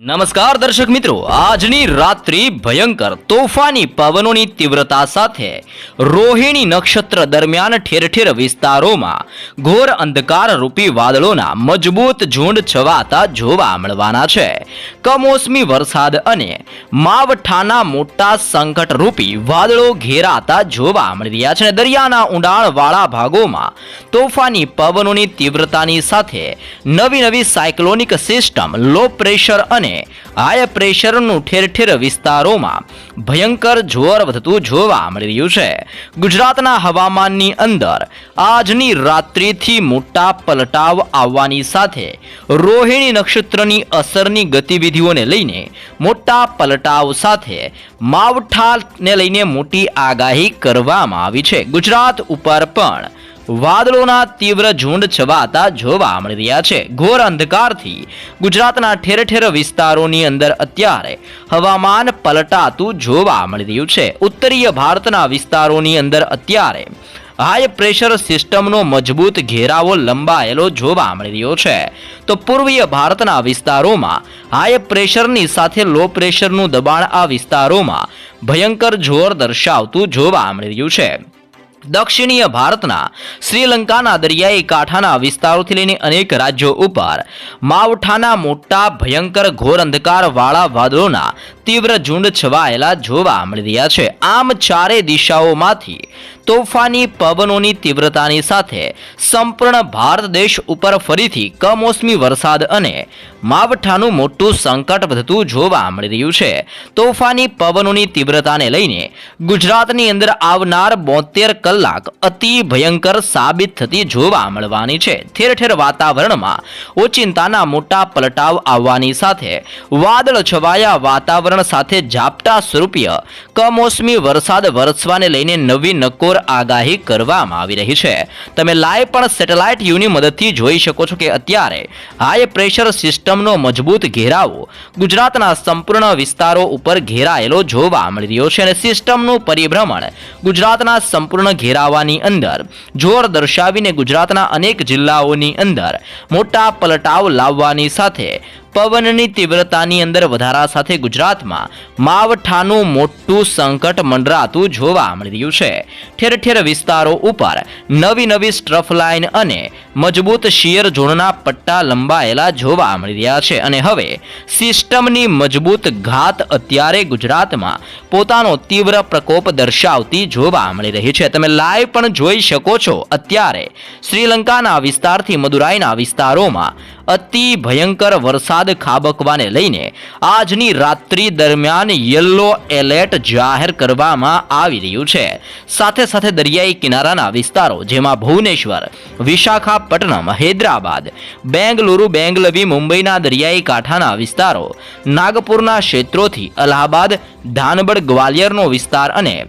નમસ્કાર દર્શક મિત્રો, આજની રાત્રિ ભયંકર તોફાની પવનોની તીવ્રતા સાથે રોહિણી નક્ષત્ર દરમિયાન ઠેર ઠેર વિસ્તારોમાં ઘોર અંધકાર રૂપી વાદળોના મજબૂત ઝુંડ છવાતા જોવા મળવાના છે. કમોસમી વરસાદ અને માવઠાના મોટા સંકટ રૂપી વાદળો ઘેરાતા જોવા મળી રહ્યા છે અને દરિયાના ઊંડાણવાળા ભાગોમાં તોફાની પવનોની તીવ્રતાની સાથે નવી નવી સાયક્લોનિક સિસ્ટમ, લો પ્રેશર અને હાઈ પ્રેશરનું ઠેર ઠેર વિસ્તારોમાં ભયંકર જોર વધતું જોવા મળી રહ્યું છે. ગુજરાતના હવામાનની અંદર આજની રાત્રિથી મોટા પલટાવ આવવાની સાથે રોહિણી નક્ષત્રની અસરની ગતિવિધિઓને લઈને મોટા પલટાવ સાથે માવઠાને લઈને મોટી આગાહી કરવામાં આવી છે. ગુજરાત ઉપર પણ વાદળોના તીવ્ર ઝુંડ છવાતા જોવા મળી રહ્યા છે. ઘોર અંધકારથી ગુજરાતના ઠેર ઠેર વિસ્તારોની અંદર અત્યારે હવામાન પલટાતું જોવા મળી રહ્યું છે. ઉત્તરીય ભારતના વિસ્તારોની અંદર અત્યારે હાઈ પ્રેશર સિસ્ટમનો મજબૂત ઘેરાવો લંબાયેલો જોવા મળી રહ્યો છે. તો પૂર્વીય ભારતના વિસ્તારોમાં હાઈ પ્રેશરની સાથે લો પ્રેશરનું દબાણ આ વિસ્તારોમાં ભયંકર જોર દર્શાવતું જોવા મળી રહ્યું છે. દક્ષિણીય ભારતના શ્રીલંકાના દરિયાઈ કાંઠાના વિસ્તારોથી લઈને અનેક રાજ્યો ઉપર માવઠાના મોટા ભયંકર ઘોર અંધકાર વાળા વાદળોના તીવ્ર ઝુંડ છવાયેલા જોવા મળી રહ્યા છે. આમ ચારે દિશાઓમાંથી તોફાની પવનોની તીવ્રતાની સાથે સંપૂર્ણ ભારત દેશ ઉપર ફરીથી કમોસમી વરસાદ અને માવઠાનું મોટું સંકટ વધતું જોવા મળી રહ્યું છે. તોફાની પવનોની તીવ્રતાને લઈને ગુજરાતની અંદર આવનાર બોતેર કલાક અતિ ભયંકર સાબિત થતી જોવા મળવાની છે. ઠેર ઠેર વાતાવરણમાં ઓચિંતાના મોટા પલટાવ આવવાની સાથે વાદળ છવાયા વાતાવરણ સાથે ઝાપટા સ્વરૂપીય કમોસમી વરસાદ વરસવાને લઈને નવી નકોર આગાહી કરવામાં આવી રહી છે. તમે લાઈવ પણ સેટેલાઇટ યુની મદદથી જોઈ શકો છો કે અત્યારે હાઈ પ્રેશર સિસ્ટમનો મજબૂત ઘેરાવો ગુજરાતના સંપૂર્ણ વિસ્તારો ઉપર ઘેરાયેલો જોવા મળી રહ્યો છે અને સિસ્ટમનું પરિભ્રમણ ગુજરાતના સંપૂર્ણ ઘેરાવાની અંદર જોર દર્શાવીને ગુજરાતના અનેક જિલ્લાઓની અંદર મોટા પલટાવ લાવવાની સાથે પવનની તીવ્રતાની અંદર વધારા સાથે ગુજરાતમાં માવઠાનું મોટું સંકટ મંડરાતું જોવા મળી રહ્યું છે. ઠેર ઠેર વિસ્તારો ઉપર નવી નવી સ્ટ્રફ લાઇન અને મજબૂત શિયર ઝોનના પટ્ટા લંબાયેલા જોવા મળી રહ્યા છે અને હવે સિસ્ટમની મજબૂત ઘાત અત્યારે ગુજરાતમાં પોતાનો તીવ્ર પ્રકોપ દર્શાવતી જોવા મળી રહી છે. તમે લાઈવ પણ જોઈ શકો છો. અત્યારે શ્રીલંકાના વિસ્તારથી મદુરાઈના વિસ્તારોમાં અતિ ભયંકર વરસાદ ખાબકવાને લઈને આજની રાત્રિ દરમિયાન યલો એલર્ટ જાહેર કરવામાં આવી રહ્યું છે. સાથે સાથે દરિયાઈ કિનારાના વિસ્તારો, જેમાં ભુવનેશ્વર, વિશાખાપટ્ટનમ, હૈદરાબાદ, બેંગલુરુ, બેંગલવી, મુંબઈના દરિયાઈ કાંઠાના વિસ્તારો, નાગપુરના ક્ષેત્રોથી અલ્હાબાદ, ધાનબડ ગ્વાલિયરનો વિસ્તાર અને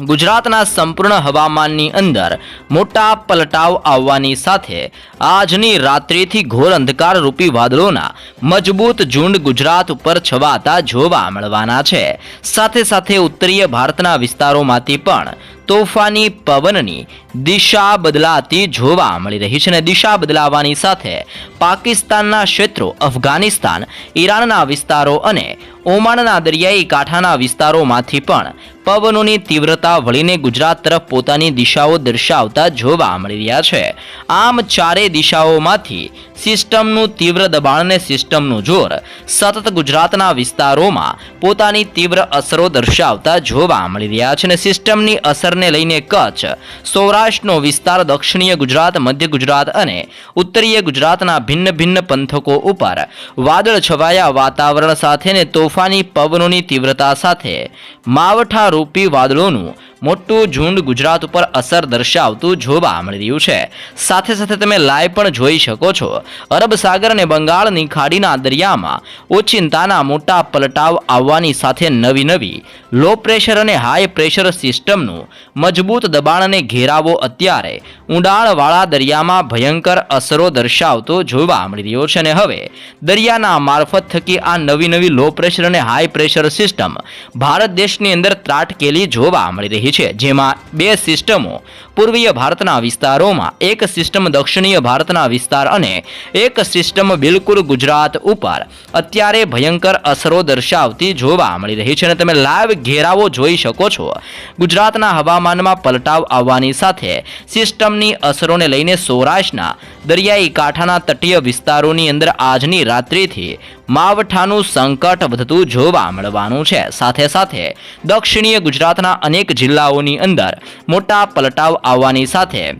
ગુજરાતના સંપૂર્ણ હવામાનની અંદર મોટા પલટાવ આવવાની સાથે આજની રાત્રિથી ઘોર અંધકાર રૂપી વાદળોના મજબૂત ઝુંડ ગુજરાત ઉપર છવાતા જોવા મળવાના છે. સાથે સાથે ઉત્તરીય ભારતના વિસ્તારોમાંથી પણ તોફાની પવનની દિશા બદલાતી જોવા મળી રહી છે અને દિશા બદલાવાની સાથે પાકિસ્તાનના ક્ષેત્રો, અફઘાનિસ્તાન, ઈરાનના વિસ્તારો અને ઓમાનના દરિયાઈ કાંઠાના વિસ્તારોમાંથી પણ પવનોની તીવ્રતા વળીને ગુજરાત તરફ પોતાની દિશાઓ દર્શાવતા જોવા મળી રહ્યા છે. આમ ચારેય દિશાઓમાંથી સિસ્ટમનું તીવ્ર દબાણને સિસ્ટમનું જોર સતત ગુજરાતના વિસ્તારોમાં પોતાની તીવ્ર અસરો દર્શાવતા જોવા મળી રહ્યા છે અને સિસ્ટમની અસરને લઈને કચ્છ, સૌરાષ્ટ્રનો વિસ્તાર, દક્ષિણીય ગુજરાત, મધ્ય ગુજરાત અને ઉત્તરીય ગુજરાતના ભિન્ન ભિન્ન પંથકો ઉપર વાદળ છવાયા વાતાવરણ સાથે ને તોફાની પવનોની તીવ્રતા સાથે માવઠા રૂપી વાદળોનું મોટું ઝુંડ ગુજરાત ઉપર અસર દર્શાવતું જોવા મળી રહ્યું છે. સાથે સાથે તમે લાઈવ પણ જોઈ શકો છો. અરબ સાગર અને બંગાળની ખાડીના દરિયામાં ઓચિંતાના મોટા પલટાવ આવવાની સાથે નવી નવી લો પ્રેશર અને હાઈ પ્રેશર સિસ્ટમનું મજબૂત દબાણ અને ઘેરાવો અત્યારે ઊંડાણવાળા દરિયામાં ભયંકર અસરો દર્શાવતો જોવા મળી રહ્યો છે અને હવે દરિયાના મારફત થકી આ નવી નવી લો પ્રેશર અને હાઈ પ્રેશર સિસ્ટમ ભારત દેશની અંદર ત્રાટકેલી જોવા મળી રહી રહી છે, જેમાં બે સિસ્ટમો, પૂર્વીય ભારતના વિસ્તારોમાં એક સિસ્ટમ દક્ષિણીય ભારતના વિસ્તાર અને એક સિસ્ટમ બિલકુલ ગુજરાત ઉપર અત્યારે ભયંકર અસરો દર્શાવતી જોવા મળી રહી છે અને તમે લાઈવ ઘેરાવો જોઈ શકો છો. ગુજરાતના હવામાનમાં પલટાવ આવવાની સાથે સિસ્ટમની અસરોને લઈને સૌરાષ્ટ્રના દરિયાઈ કાંઠાના તટીય વિસ્તારોની અંદર આજની રાત્રિથી માવઠાનું સંકટ વધતું જોવા મળવાનું છે. સાથે સાથે દક્ષિણીય ગુજરાતના અનેક જિલ્લાઓની અંદર મોટા પલટાવ આવવાની સાથે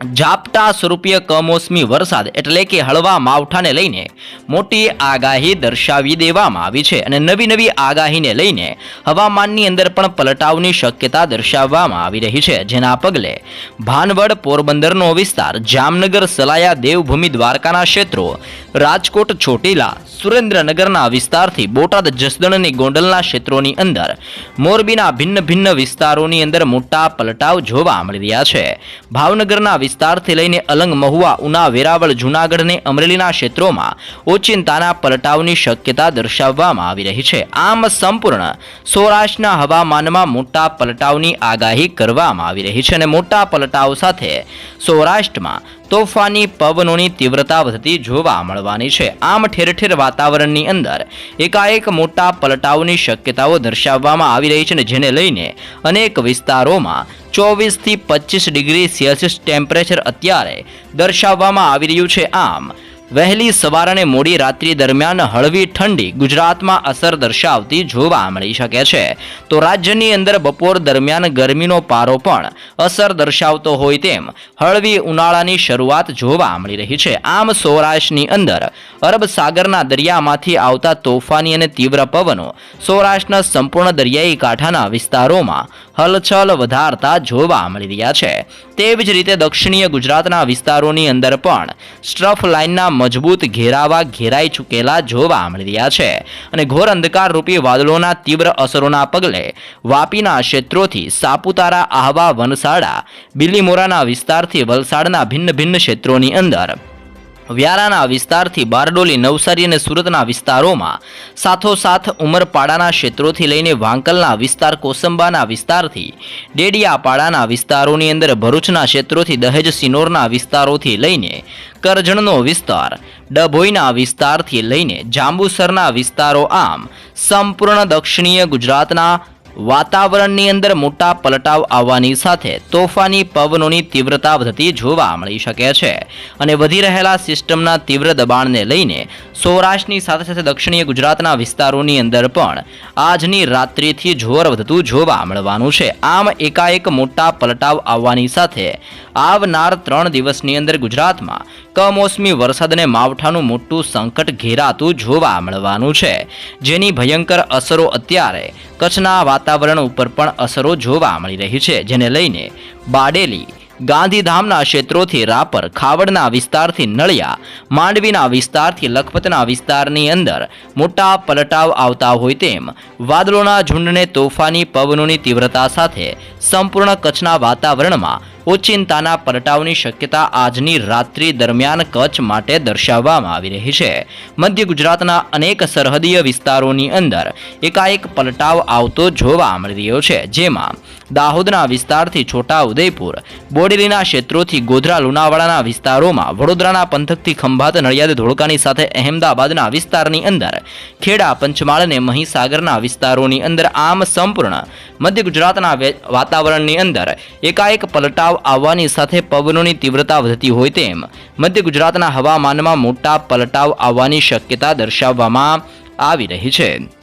ઝાપટા સ્વરૂપીય કમોસમી વરસાદ એટલે કે હળવા માવઠાને લઈને મોટી આગાહી દર્શાવી દેવામાં આવી છે અને નવી નવી આગાહીને લઈને હવામાનની અંદર પણ પલટાવની શક્યતા દર્શાવવામાં આવી રહી છે. જેના પગલે ભાનવડ, પોરબંદરનો વિસ્તાર, જામનગર, સલાયા, દેવભૂમિ, દ્વારકાના ક્ષેત્રો, રાજકોટ, ચોટીલા, સુરેન્દ્રનગરના વિસ્તારથી બોટાદ, જસદણ અને ગોંડલના ક્ષેત્રોની અંદર મોરબીના ભિન્ન ભિન્ન વિસ્તારોની અંદર મોટા પલટાવ જોવા મળી રહ્યા છે. ભાવનગરના વિસ્તારથી લઈને અલંગ મહુવા, ઉના, વેરાવળ, જૂનાગઢ અને અમરેલીના ક્ષેત્રોમાં ઓચિંતાના પલટાવની શક્યતા દર્શાવવામાં આવી રહી છે. આમ સંપૂર્ણ સૌરાષ્ટ્રના હવામાનમાં મોટા પલટાવની આગાહી કરવામાં આવી રહી છે અને મોટા પલટાવ સાથે સૌરાષ્ટ્રમાં તોફાની પવનોની તીવ્રતા વધતી જોવા મળવાની છે. આમ ઠેર ઠેર વાતાવરણની અંદર એકાએક મોટા પલટાવની શક્યતાઓ દર્શાવવામાં આવી રહી છે અને જેને લઈને અનેક વિસ્તારોમાં ચોવીસથી પચીસ ડિગ્રી સેલ્સિયસ ટેમ્પરેચર અત્યારે દર્શાવવામાં આવી રહ્યું છે. આમ, વહેલી સવાર અને મોડી રાત્રિ દરમિયાન હળવી ઠંડી ગુજરાતમાં અસર દર્શાવતી જોવા મળી શકે છે. તો રાજ્યની અંદર બપોર દરમિયાન ગરમીનો પારો પણ અસર દર્શાવતો હોય તેમ હળવી ઉનાળાની શરૂઆત જોવા મળી રહી છે. આમ, સૌરાષ્ટ્રની અંદર અરબ સાગરના દરિયામાંથી આવતા તોફાની અને તીવ્ર પવનો સૌરાષ્ટ્રના સંપૂર્ણ દરિયાઈ કાંઠાના વિસ્તારોમાં હલચલ વધારતા જોવા મળી રહ્યા છે. તેવી જ રીતે દક્ષિણીય ગુજરાતના વિસ્તારોની અંદર પણ સ્ટ્રફ લાઇનના મજબૂત ઘેરાવા ઘેરાઈ ચૂકેલા જોવા મળી રહ્યા છે અને ઘોર અંધકારરૂપી વાદળોના તીવ્ર અસરોના પગલે વાપીના ક્ષેત્રોથી સાપુતારા, આહવા, વનસાડા, બિલીમોરાના વિસ્તારથી વલસાડના ભિન્ન ભિન્ન ક્ષેત્રોની અંદર વ્યારાના વિસ્તારથી બારડોલી, નવસારી અને સુરતના વિસ્તારોમાં સાથોસાથ ઉમરપાડાના ક્ષેત્રોથી લઈને વાંકલના વિસ્તાર, કોસંબાના વિસ્તારથી, ડેડિયાપાડાના વિસ્તારોની અંદર ભરૂચના ક્ષેત્રોથી, દહેજ સિનોરના વિસ્તારોથી લઈને કરજણનો વિસ્તાર, ડભોઈના વિસ્તારથી લઈને જાંબુસરના વિસ્તારો આમ સંપૂર્ણ દક્ષિણીય ગુજરાતના વાતાવરણની અંદર મોટા પલટાવ આવવાની સાથે તોફાની પવનોની તીવ્રતા વધતી જોવા મળી શકે છે અને વધી રહેલા સિસ્ટમના તીવ્ર દબાણને લઈને સૌરાષ્ટ્રની સાથે સાથે દક્ષિણીય ગુજરાતના વિસ્તારોની અંદર પણ આજની રાત્રિથી જોર વધતું જોવા મળવાનું છે. આમ એકાએક મોટા પલટાવ આવવાની સાથે આવનાર ત્રણ દિવસની અંદર ગુજરાતમાં કમોસમી વરસાદને માવઠાનું મોટું સંકટ ઘેરાતું જોવા મળવાનું છે. જેની ભયંકર અસરો અત્યારે કચ્છના વાતાવરણ ઉપર પણ અસરો જોવા મળી રહી છે જેને લઈને બાડેલી ગાંધીધામના ક્ષેત્રોથી રાપર, ખાવડના વિસ્તારથી નળિયા, માંડવીના વિસ્તારથી લખપતના વિસ્તારની અંદર મોટા પલટાવ આવતા હોય તેમ વાદળોના ઝુંડને તોફાની પવનોની તીવ્રતા સાથે સંપૂર્ણ કચ્છના વાતાવરણમાં ઓચિંતાના પલટાવની શક્યતા આજની રાત્રિ દરમિયાન કચ્છ માટે દર્શાવવામાં આવી રહી છે. મધ્ય ગુજરાતના અનેક સરહદીય વિસ્તારોની અંદર એકાએક પલટાવ આવતો જોવા મળી રહ્યો છે, જેમાં દાહોદના વિસ્તારથી છોટા ઉદયપુર બોડેલીના ક્ષેત્રોથી ગોધરા, લુણાવાડાના વિસ્તારોમાં વડોદરાના પંથકથી ખંભાત, નડિયાદ, ધોળકાની સાથે અહેમદાબાદના વિસ્તારની અંદર. ખેડા પંચમહાલ અને મહીસાગરના વિસ્તારોની અંદર આમ સંપૂર્ણ. મધ્ય ગુજરાતના વાતાવરણની અંદર એકાએક પલટાવ આવવાની સાથે પવનોની તીવ્રતા વધતી હોય તેમ મધ્ય ગુજરાતના હવામાનમાં મોટા પલટાવ આવવાની શક્યતા દર્શાવવામાં આવી રહી છે.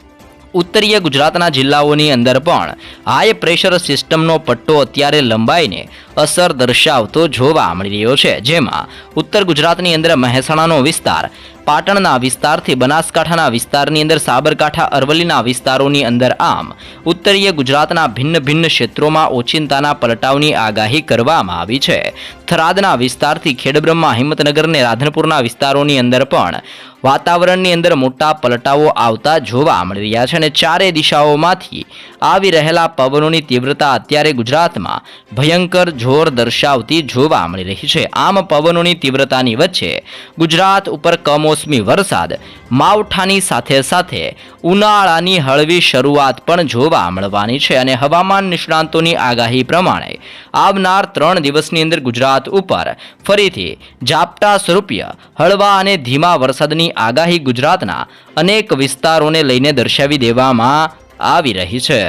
ઉત્તરીય ગુજરાતના જિલ્લાઓની અંદર પણ હાઈ પ્રેશર સિસ્ટમનો પટ્ટો અત્યારે લંબાઈને અસર દર્શાવતો જોવા મળી રહ્યો છે. જેમાં ઉત્તર ગુજરાતની અંદર મહેસાણાનો વિસ્તાર પાટણના વિસ્તારથી બનાસકાંઠાના વિસ્તારની અંદર સાબરકાંઠા, અરવલ્લીના વિસ્તારોની અંદર આમ, ઉત્તરીય ગુજરાતના ભિન્ન ભિન્ન ક્ષેત્રોમાં ઓચિંતાના પલટાવની આગાહી કરવામાં આવી છે. થરાદના વિસ્તારથી ખેડબ્રહ્મા હિંમતનગર અને રાધનપુરના વિસ્તારોની અંદર પણ વાતાવરણની અંદર મોટા પલટાવો આવતા જોવા મળી રહ્યા છે અને ચારે દિશાઓમાંથી આવી રહેલા પવનોની તીવ્રતા અત્યારે ગુજરાતમાં ભયંકર જોર દર્શાવતી જોવા મળી રહી છે. આમ પવનોની તીવ્રતાની વચ્ચે ગુજરાત ઉપર કમોસમી વરસાદ માવઠાની સાથે સાથે ઉનાળાની હળવી શરૂઆત પણ જોવા મળવાની છે અને હવામાન નિષ્ણાંતોની આગાહી પ્રમાણે આવનાર ત્રણ દિવસની અંદર ગુજરાત ઉપર ફરીથી ઝાપટા સ્વરૂપીય હળવા અને ધીમા વરસાદની આગાહી ગુજરાતના અનેક વિસ્તારોને લઈને દર્શાવી દેવામાં આવી રહી છે.